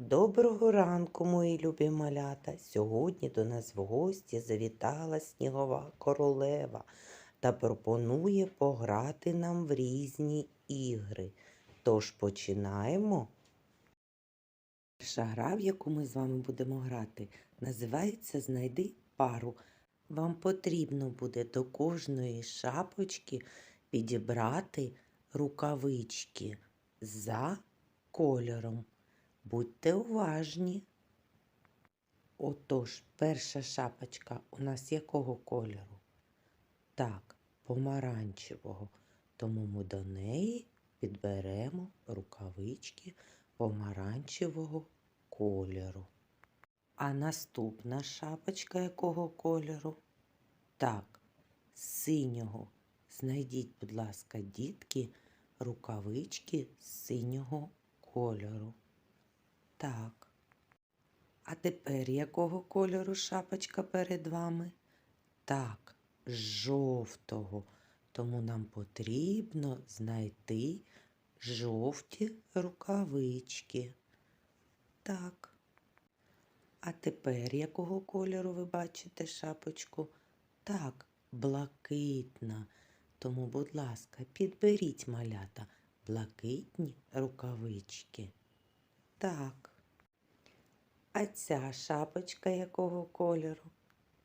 Доброго ранку, мої любі малята. Сьогодні до нас в гості завітала снігова королева та пропонує пограти нам в різні ігри. Тож починаємо. Перша гра, в яку ми з вами будемо грати, називається Знайди пару. Вам потрібно буде до кожної шапочки підібрати рукавички за кольором. Будьте уважні. Отож, перша шапочка у нас якого кольору? Так, помаранчевого. Тому ми до неї підберемо рукавички помаранчевого кольору. А наступна шапочка якого кольору? Так, синього. Знайдіть, будь ласка, дітки, рукавички синього кольору. Так. А тепер якого кольору шапочка перед вами? Так, жовтого. Тому нам потрібно знайти жовті рукавички. Так. А тепер якого кольору ви бачите шапочку? Так, блакитна. Тому, будь ласка, підберіть малята блакитні рукавички. Так. А ця шапочка якого кольору?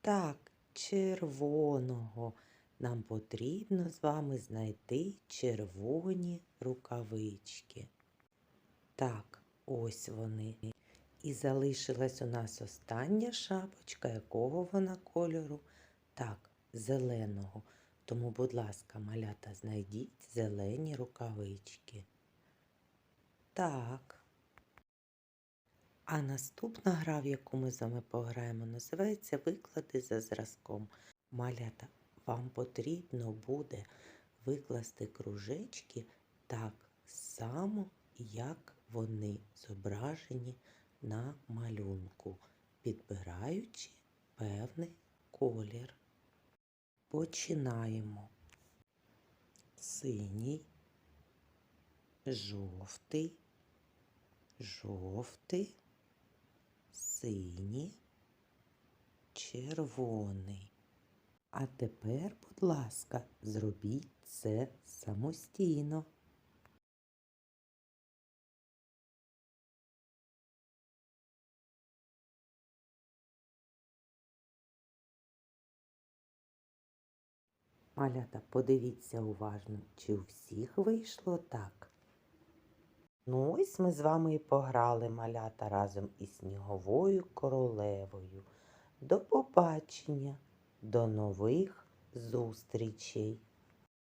Так, червоного. Нам потрібно з вами знайти червоні рукавички. Так, ось вони. І залишилась у нас остання шапочка, якого вона кольору? Так, зеленого. Тому, будь ласка, малята, знайдіть зелені рукавички. Так. А наступна гра, в яку ми з вами пограємо, називається Виклади за зразком. Малята, вам потрібно буде викласти кружечки так само, як вони зображені на малюнку, підбираючи певний колір. Починаємо. Синій, жовтий, жовтий, синій, червоний. А тепер, будь ласка, зробіть це самостійно. Малята, подивіться уважно, чи у всіх вийшло так. Ну, ось ми з вами і пограли малята разом із сніговою королевою. До побачення, до нових зустрічей!